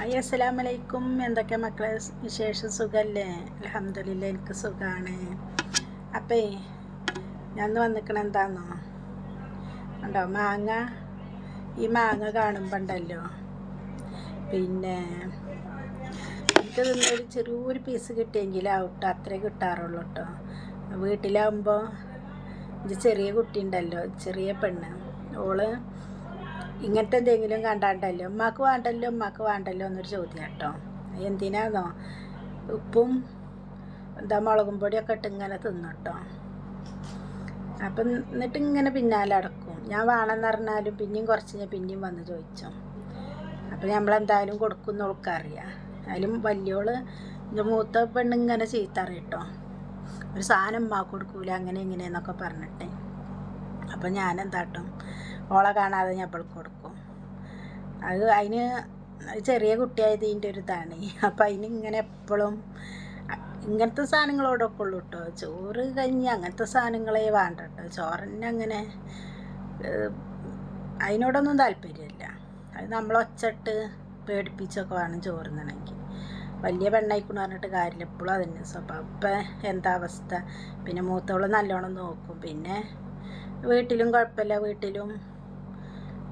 Hi അസ്സലാം വലൈക്കും എന്തൊക്കെ മക്കളെ വിശേഷം? സുഖമല്ലേ അലഹമില്ല എനിക്ക് സുഖമാണ് അപ്പേ ഞാൻ വന്നിക്കണ എന്താന്നോ? ഉണ്ടോ മാങ്ങ. ഈ മാങ്ങ കാണുമ്പോൾ ഉണ്ടല്ലോ പിന്നെ എനിക്ക് നിന്നൊരു ചെറിയൊരു പീസ് കിട്ടിയെങ്കിൽ ഔട്ട് അത്രേ കിട്ടാറുള്ളൂ കേട്ടോ വീട്ടിലാവുമ്പോൾ ഇത് ചെറിയ കുട്ടി ഉണ്ടല്ലോ ചെറിയ പെണ്ണ്. ഓൾ ഇങ്ങനത്തെ എന്തെങ്കിലും കണ്ടാണ്ടല്ലോ. ഉമ്മാക്ക് വേണ്ടല്ലോ ഉമ്മാക്ക് വേണ്ടല്ലോ എന്നൊരു ചോദ്യം കേട്ടോ എന്തിനാന്നോ? ഉപ്പും എന്താ മുളകും പൊടിയൊക്കെ ഇട്ട് ഇങ്ങനെ തിന്നട്ടോ. അപ്പം എന്നിട്ട് ഇങ്ങനെ പിന്നാലെ അടക്കും ഞാൻ വേണമെന്ന് പറഞ്ഞാലും പിന്നെയും കുറച്ച് ഞാൻ പിന്നെയും വന്ന് ചോദിച്ചു. അപ്പം നമ്മളെന്തായാലും കൊടുക്കുന്ന ഓൾക്കറിയാം. അതിലും വലിയോൾ എന്റെ മൂത്ത പെണ്ണ് ഇങ്ങനെ ചീത്തറി ഒരു സാധനം ഉമ്മാക്ക് കൊടുക്കൂല അങ്ങനെ ഇങ്ങനെയെന്നൊക്കെ പറഞ്ഞിട്ടേ. അപ്പം ഞാൻ എന്താട്ടും ഓളെ കാണാതെ ഞാൻ അവൾക്ക് കൊടുക്കും. അത് അതിന് ചെറിയ കുട്ടിയായത് ഇതിന്റെ ഒരു തണി അപ്പം അതിന് ഇങ്ങനെ എപ്പോഴും ഇങ്ങനത്തെ സാധനങ്ങളോടൊക്കെ ഉള്ളു കേട്ടോ ചോറ് കഞ്ഞി അങ്ങനത്തെ സാധനങ്ങളെ വേണ്ട കേട്ടോ ചോറിന് അങ്ങനെ അതിനോടൊന്നും താല്പര്യമില്ല അത് നമ്മൾ ഒച്ചിട്ട് പേടിപ്പിച്ചൊക്കെ വേണം ചോറുന്നണമെങ്കിൽ വലിയ പെണ്ണായിക്കൊണ്ട് പറഞ്ഞിട്ട് കാര്യമില്ല എപ്പോഴും അതിന് സ്വഭാവം. ഇപ്പം എന്താ അവസ്ഥ? പിന്നെ മൂത്തവൾ നല്ലോണം നോക്കും. പിന്നെ വീട്ടിലും കുഴപ്പമില്ല വീട്ടിലും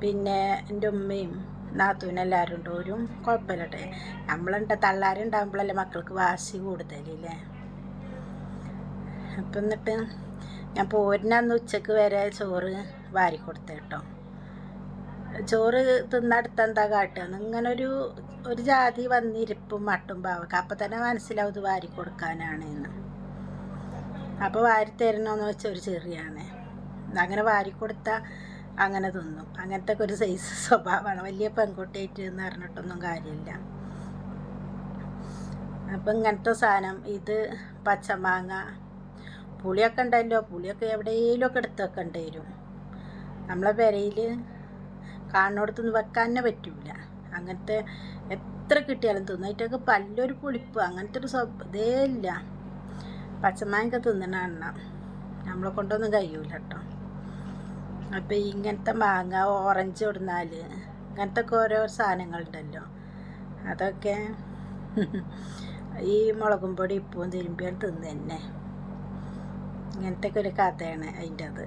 പിന്നെ എന്റെ ഉമ്മയും നാത്തൂനും എല്ലാവരും ഉണ്ട്. ഒരു കുഴപ്പമില്ലട്ടെ നമ്മളുണ്ട്. തള്ളാരുണ്ടാകുമ്പോഴല്ലേ മക്കൾക്ക് വാശി കൂടുതലല്ലേ? അപ്പം എന്നിട്ട് ഞാൻ പോരിനന്ന് ഉച്ചയ്ക്ക് വരെ ചോറ് വാരി കൊടുത്ത കേട്ടോ. ചോറ് തിന്നടുത്ത് എന്താ കാട്ടുക? ഇങ്ങനെ ഒരു ഒരു ജാതി വന്നിരിപ്പും മട്ടും പാവക്ക. അപ്പം തന്നെ മനസ്സിലാവും ഇത് വാരി കൊടുക്കാനാണ് എന്ന്. അപ്പോൾ വാരി തരണമെന്ന് വെച്ചാൽ ഒരു ചെറിയാണ്. അങ്ങനെ വാരി കൊടുത്താൽ അങ്ങനെ തിന്നും. അങ്ങനത്തെ ഒരു സൈസ് സ്വഭാവമാണ്. വലിയ പെൺകുട്ടിയായിട്ട് എന്ന് പറഞ്ഞിട്ടൊന്നും കാര്യമില്ല. അപ്പം ഇങ്ങനത്തെ സാധനം ഇത് പച്ചമാങ്ങ പുളിയൊക്കെ ഉണ്ടല്ലോ. പുളിയൊക്കെ എവിടെയെങ്കിലുമൊക്കെ എടുത്ത് വെക്കേണ്ടി വരും നമ്മളെ പെരയിൽ കാണുന്നിടത്തൊന്നും വെക്കാൻ തന്നെ പറ്റില്ല അങ്ങനത്തെ എത്ര കിട്ടിയാലും തിന്നായിട്ടൊക്കെ പല്ലൊരു പുളിപ്പ് അങ്ങനത്തെ ഒരു സ്വഭ ഇതേ ഇല്ല. പച്ചമാങ്ങ തിന്നണ എണ്ണ നമ്മളെ കൊണ്ടൊന്നും കഴിയൂല കേട്ടോ അപ്പം ഇങ്ങനത്തെ മാങ്ങ ഓറഞ്ച് ഇടുന്നാൽ ഇങ്ങനത്തെ ഒക്കെ ഓരോ സാധനങ്ങളുണ്ടല്ലോ. അതൊക്കെ ഈ മുളകും പൊടി ഇപ്പവും തിരുമ്പിയാൽ തിന്ന് തന്നെ ഇങ്ങനത്തെ ഒക്കെ ഒരു കഥയാണ് അതിന്റെ അത്.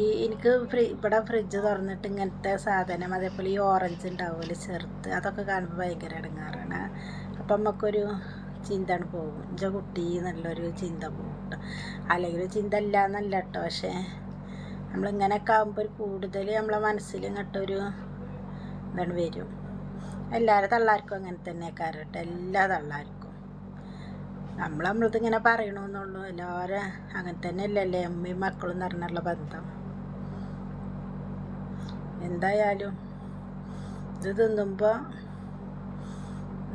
ഈ എനിക്ക് ഫ്രി ഇവിടെ ഫ്രിഡ്ജ് തുറന്നിട്ട് ഇങ്ങനത്തെ സാധനം അതേപോലെ ഈ ഓറഞ്ച് ഉണ്ടാവുമല്ലോ ചെറുത്ത് അതൊക്കെ കാണുമ്പോൾ ഭയങ്കര ഇടങ്ങാറാണ്. അപ്പം നമുക്കൊരു ചിന്തയാണ് പോകും. എന്റെ കുട്ടി എന്നുള്ളൊരു ചിന്ത പോകും അല്ലെങ്കിൽ ചിന്ത ഇല്ല എന്നല്ല കേട്ടോ പക്ഷേ നമ്മളിങ്ങനെയൊക്കെ ആകുമ്പോൾ കൂടുതൽ നമ്മളെ മനസ്സിൽ ഇങ്ങോട്ടൊരു ഇതാണ് വരും. എല്ലാവരും തള്ളാർക്കും അങ്ങനെ തന്നെ കാരട്ടെ എല്ലാ തള്ളാർക്കും. നമ്മൾ നമ്മളത് ഇങ്ങനെ പറയണമെന്നുള്ളൂ എല്ലാവരും അങ്ങനെ തന്നെ അല്ലല്ലേ അമ്മയും മക്കളും നിറഞ്ഞുള്ള ബന്ധം. എന്തായാലും ഇത് തിന്നുമ്പോൾ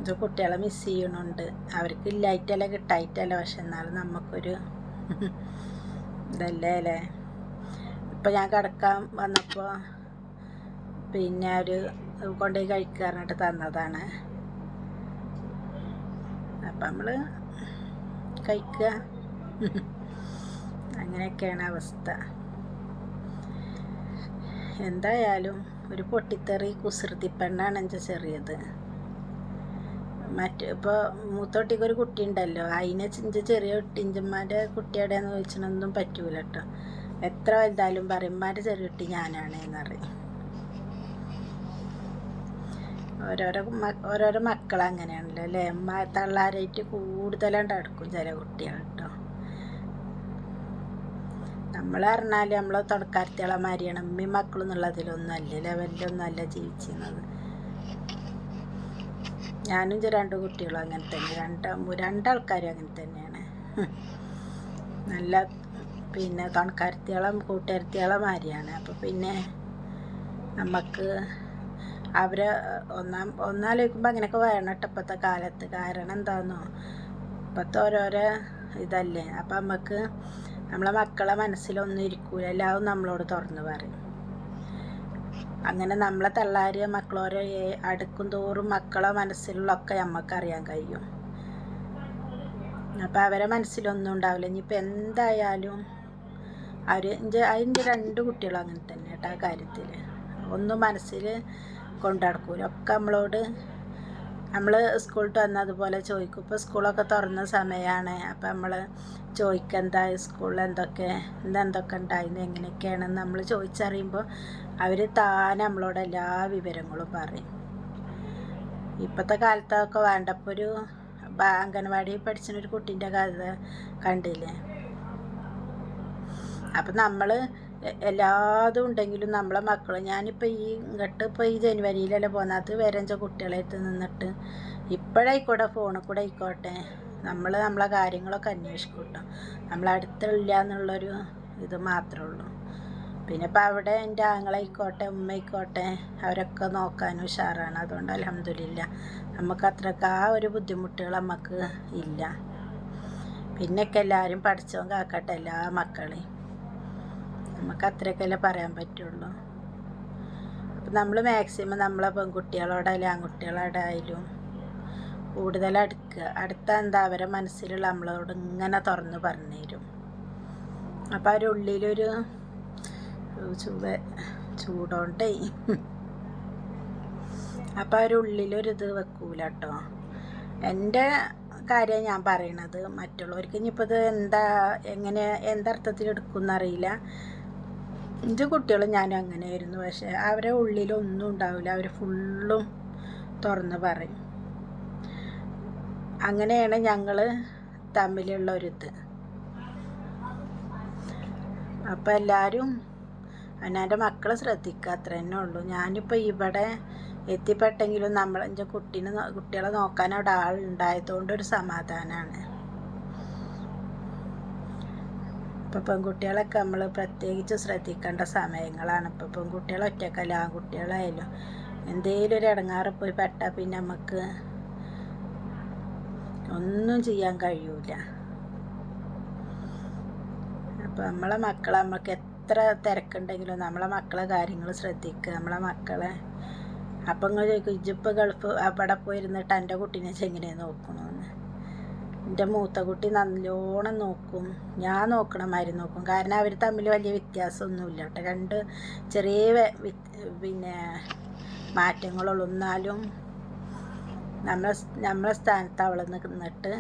ഇത് കുട്ടികളെ മിസ് ചെയ്യണുണ്ട് അവർക്ക് ഇല്ലായിട്ടല്ല കിട്ടായിട്ടല്ല. പക്ഷെ എന്നാലും നമുക്കൊരു ഇതല്ലേ അല്ലേ? ഇപ്പം ഞാൻ കിടക്കാൻ വന്നപ്പോൾ പിന്നെ അവർ കൊണ്ടുപോയി കഴിക്കാറിട്ട് തന്നതാണ്. അപ്പം നമ്മൾ കഴിക്കുക. അങ്ങനെയൊക്കെയാണ് അവസ്ഥ. എന്തായാലും ഒരു പൊട്ടിത്തെറി കുസൃതി പെണ്ണാണ് എന്റെ ചെറിയത്. മറ്റ് ഇപ്പോൾ മൂത്തോട്ടിക്ക് ഒരു കുട്ടി ഉണ്ടല്ലോ അതിനെ ചിഞ്ച ചെറിയ കുട്ടി ഇഞ്ചന്മാരുടെ കുട്ടിയുടെയെന്ന് ചോദിച്ചിട്ടൊന്നും പറ്റൂല കേട്ടോ എത്ര വലുതായാലും പറയുമ്പാന്റെ ചെറിയ കുട്ടി ഞാനാണ് എന്നറിയും ഓരോരോ ഓരോരോ മക്കൾ അങ്ങനെയാണല്ലോ അല്ലേ? അമ്മ തള്ളാരായിട്ട് കൂടുതലാണ്ട് അടുക്കും ചില കുട്ടികൾ കേട്ടോ നമ്മൾ പറഞ്ഞാൽ നമ്മളെ തുടക്കാർത്തികളെ മാതിരിയാണ് അമ്മയും മക്കളും എന്നുള്ളതിലൊന്നും അല്ല ലെവലിലൊന്നും അല്ല ജീവിച്ചിരുന്നത്. ഞാനും രണ്ട് കുട്ടികളും അങ്ങനെ തന്നെ. രണ്ട് രണ്ടാൾക്കാരും അങ്ങനെ തന്നെയാണ്. നല്ല പിന്നെ തണുക്കാരത്തിയോളം കൂട്ടുകാരത്തിയോളം മാരിയാണ്. അപ്പോൾ പിന്നെ നമുക്ക് അവരെ ഒന്നാം ഒന്നാലോചിക്കുമ്പോൾ അങ്ങനെയൊക്കെ വേണം കേട്ടോ ഇപ്പോഴത്തെ കാലത്ത്. കാരണം എന്താണെന്നോ ഇപ്പോഴത്തെ ഓരോരോ ഇതല്ലേ? അപ്പം നമുക്ക് നമ്മളെ മക്കളെ മനസ്സിലൊന്നും ഇരിക്കൂല. എല്ലാവരും നമ്മളോട് തുറന്നു പറയും. അങ്ങനെ നമ്മളെ തള്ളാര് മക്കളോരോ അടുക്കും തോറും മക്കളെ മനസ്സിലുള്ളൊക്കെ നമുക്കറിയാൻ കഴിയും. അപ്പം അവരെ മനസ്സിലൊന്നും ഉണ്ടാവില്ല. ഇനിയിപ്പോൾ എന്തായാലും അവർ എന്റെ അതിന്റെ രണ്ട് കുട്ടികളും അങ്ങനെ തന്നെ കേട്ടോ ആ കാര്യത്തിൽ ഒന്നും മനസ്സിൽ കൊണ്ടടക്കൂല. ഒക്കെ നമ്മളോട് നമ്മൾ സ്കൂളിൽ വന്നതുപോലെ ചോദിക്കും. ഇപ്പോൾ സ്കൂളൊക്കെ തുറന്ന സമയമാണ് അപ്പം നമ്മൾ ചോദിക്കുക എന്താ സ്കൂളിൽ എന്തൊക്കെ എന്തെന്തൊക്കെ ഉണ്ടായിരുന്നു എങ്ങനെയൊക്കെയാണെന്ന് നമ്മൾ ചോദിച്ചറിയുമ്പോൾ അവർ താനെ നമ്മളോട് എല്ലാ വിവരങ്ങളും പറയും. ഇപ്പോഴത്തെ കാലത്തൊക്കെ വേണ്ടപ്പോൾ ഒരു അംഗൻവാടി പഠിച്ചിന് ഒരു കുട്ടീന്റെ കഥ കണ്ടില്ലേ? അപ്പം നമ്മൾ എല്ലാതും ഉണ്ടെങ്കിലും നമ്മളെ മക്കൾ ഞാനിപ്പോൾ ഈ ഇങ്ങോട്ട് ഇപ്പോൾ ഈ ജനുവരിയിലല്ലേ പോകുന്നത് വരഞ്ച കുട്ടികളായിട്ട് നിന്നിട്ട് ഇപ്പോഴായിക്കോട്ടെ ഫോണിൽ കൂടെ ആയിക്കോട്ടെ നമ്മൾ നമ്മളെ കാര്യങ്ങളൊക്കെ അന്വേഷിക്കും കേട്ടോ നമ്മളടുത്തില്ല എന്നുള്ളൊരു ഇത് മാത്രമേ ഉള്ളൂ. പിന്നെ ഇപ്പം അവിടെ എന്റെ ആങ്ങളായിക്കോട്ടെ ഉമ്മയിക്കോട്ടെ അവരൊക്കെ നോക്കാൻ ഉഷാറാണ്. അതുകൊണ്ട് അലഹമില്ല നമുക്ക് അത്രയ്ക്ക് ആ ഒരു ബുദ്ധിമുട്ടുകൾ നമുക്ക് ഇല്ല. പിന്നെയൊക്കെ എല്ലാവരും പഠിച്ചോ കാക്കട്ടെ എല്ലാ മക്കളെയും. നമുക്ക് അത്രയൊക്കെയല്ലേ പറയാൻ പറ്റുള്ളൂ. അപ്പം നമ്മൾ മാക്സിമം നമ്മളെ പെൺകുട്ടികളോടായാലും ആൺകുട്ടികളോടായാലും കൂടുതൽ അടുക്കുക. അടുത്ത എന്താ അവരെ മനസ്സിലുള്ള നമ്മളോട് ഇങ്ങനെ തുറന്ന് പറഞ്ഞു തരും അപ്പം അവരുള്ളിലൊരു ചുവ ചൂടോണ്ടേ. അപ്പം അവരുള്ളിലൊരു ഇത് വെക്കൂല കേട്ടോ എന്റെ കാര്യം ഞാൻ പറയണത് മറ്റുള്ളവർക്ക് ഇനിയിപ്പോൾ ഇത് എന്താ എങ്ങനെ എന്തർത്ഥത്തിൽ എടുക്കുമെന്നറിയില്ല എന്റെ കുട്ടികൾ ഞാൻ അങ്ങനെയായിരുന്നു. പക്ഷേ അവരെ ഉള്ളിലൊന്നും ഉണ്ടാവില്ല. അവർ ഫുള്ളും തുറന്ന് പറയും. അങ്ങനെയാണ് ഞങ്ങൾ തമ്മിലുള്ള ഒരിത്. അപ്പം എല്ലാവരും അവനവന്റെ മക്കളെ ശ്രദ്ധിക്കുക അത്ര തന്നെ ഉള്ളൂ. ഞാനിപ്പോൾ ഇവിടെ എത്തിപ്പെട്ടെങ്കിലും നമ്മൾ എന്റെ കുട്ടീനെ കുട്ടികളെ നോക്കാൻ അവിടെ ആളുണ്ടായതുകൊണ്ട് ഒരു സമാധാനമാണ് ഇപ്പം പെൺകുട്ടികളൊക്കെ നമ്മൾ പ്രത്യേകിച്ച് ശ്രദ്ധിക്കേണ്ട സമയങ്ങളാണ്. ഇപ്പം പെൺകുട്ടികൾ ഒറ്റക്കല്ല ആൺകുട്ടികളായാലും എന്തെങ്കിലും ഒരു ഇടങ്ങാറ് പോയി പെട്ടാൽ പിന്നെ നമുക്ക് ഒന്നും ചെയ്യാൻ കഴിയൂല. അപ്പം നമ്മളെ മക്കളെ നമുക്ക് എത്ര തിരക്കുണ്ടെങ്കിലും നമ്മളെ മക്കളെ കാര്യങ്ങൾ ശ്രദ്ധിക്കുക നമ്മളെ മക്കളെ അപ്പം നിങ്ങൾ ചോദിക്കും ഇജിപ്പോൾ ഗൾഫ് അവിടെ പോയിരുന്നിട്ട് എന്റെ കുട്ടീനെ എങ്ങനെ നോക്കണമെന്ന് എന്റെ മൂത്ത കുട്ടി നല്ലോണം നോക്കും. ഞാൻ നോക്കണ മാതിരി നോക്കും. കാരണം അവർ തമ്മിൽ വലിയ വ്യത്യാസമൊന്നുമില്ല കേട്ടോ. രണ്ട് ചെറിയ പിന്നെ മാറ്റങ്ങളുള്ളൂ. എന്നാലും നമ്മളെ നമ്മളെ സ്ഥാനത്ത് അവൾ നിന്നിട്ട്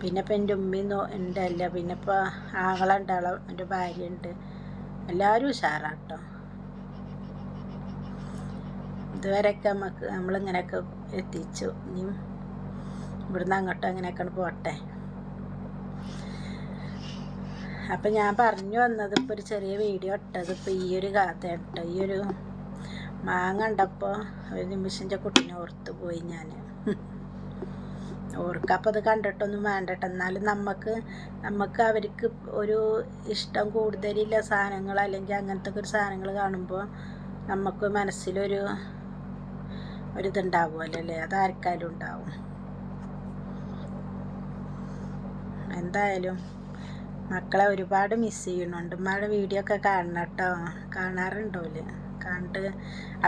പിന്നെ ഇപ്പം എന്റെ ഉമ്മയും നോ ഉണ്ടല്ല പിന്നെ ഇപ്പോൾ ആങ്ങളുണ്ട് അവളെ എന്റെ ഭാര്യ ഉണ്ട്. എല്ലാവരും ഉഷാറാട്ടോ. ഇതുവരെയൊക്കെ നമുക്ക് നമ്മളിങ്ങനെയൊക്കെ എത്തിച്ചു. ഇനിയും ഇവിടുന്ന് അങ്ങോട്ടും അങ്ങനെയൊക്കെ പോട്ടെ. അപ്പം ഞാൻ പറഞ്ഞു വന്നത് ഇപ്പോൾ ഒരു ചെറിയ വീഡിയോ ഇട്ടത് ഇപ്പോൾ ഈ ഒരു കഥ കേട്ടോ ഈ ഒരു മാങ്ങ കണ്ടപ്പോൾ ഒരു നിമിഷം കുട്ടീനെ ഓർത്ത് പോയി ഞാൻ ഓർക്കപ്പോൾ അത് കണ്ടിട്ടൊന്നും വേണ്ടട്ടെ. എന്നാലും നമുക്ക് നമുക്ക് അവർക്ക് ഒരു ഇഷ്ടം കൂടുതലില്ല സാധനങ്ങൾ അല്ലെങ്കിൽ അങ്ങനത്തെ ഒരു സാധനങ്ങൾ കാണുമ്പോൾ നമുക്ക് മനസ്സിലൊരു ഒരിതുണ്ടാവുമല്ലോ അല്ലേ അതാർക്കായാലും ഉണ്ടാവും. എന്തായാലും മക്കളെ ഒരുപാട് മിസ് ചെയ്യുന്നുണ്ട്. ഉമ്മയുടെ വീഡിയോ ഒക്കെ കാണണം കേട്ടോ കാണാറുണ്ടോൽ കണ്ട്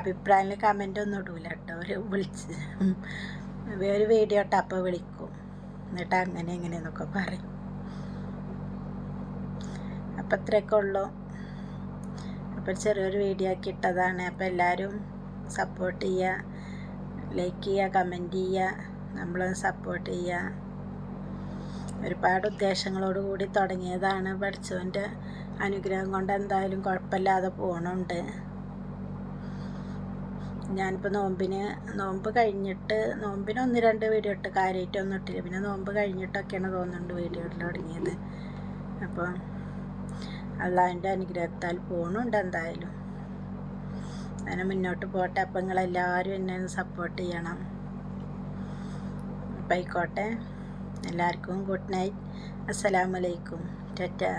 അഭിപ്രായത്തിൽ കമന്റ് ഒന്നും ഇടൂല കേട്ടോ ഒരു വിളിച്ച് ഒരു വീഡിയോ ഇട്ട് വിളിക്കും. എന്നിട്ട് അങ്ങനെ ഇങ്ങനെ എന്നൊക്കെ പറയും. അപ്പം ഇത്രയൊക്കെ ഉള്ളൂ. അപ്പോൾ ചെറിയൊരു വീഡിയോ ആക്കി ഇട്ടതാണ്. അപ്പോൾ എല്ലാവരും സപ്പോർട്ട് ചെയ്യുക ലൈക്ക് ചെയ്യുക കമന്റ് ചെയ്യുക നമ്മൾ സപ്പോർട്ട് ചെയ്യുക ഒരുപാട് ഉദ്ദേശങ്ങളോട് കൂടി തുടങ്ങിയതാണ് പഠിച്ചവന്റെ അനുഗ്രഹം കൊണ്ട് എന്തായാലും കുഴപ്പമില്ലാതെ പോകണുണ്ട് ഞാനിപ്പോൾ നോമ്പിന് നോമ്പ് കഴിഞ്ഞിട്ട് നോമ്പിന് ഒന്ന് രണ്ട് വീഡിയോ ഇട്ട് കാര്യമായിട്ടൊന്നും ഇട്ടില്ല. പിന്നെ നോമ്പ് കഴിഞ്ഞിട്ടൊക്കെയാണ് തോന്നുന്നുണ്ട് വീഡിയോ ഇടൽ തുടങ്ങിയത്. അപ്പോൾ അള്ളാഹിന്റെ അനുഗ്രഹത്താൽ പോകണുണ്ട് എന്തായാലും. അങ്ങനെ മുന്നോട്ട് പോട്ടെ. അപ്പം നിങ്ങളെല്ലാവരും എന്നെ സപ്പോർട്ട് ചെയ്യണം. അപ്പം ആയിക്കോട്ടെ. എല്ലാവർക്കും ഗുഡ് നൈറ്റ് അസ്സലാമലൈക്കും ടാറ്റാ.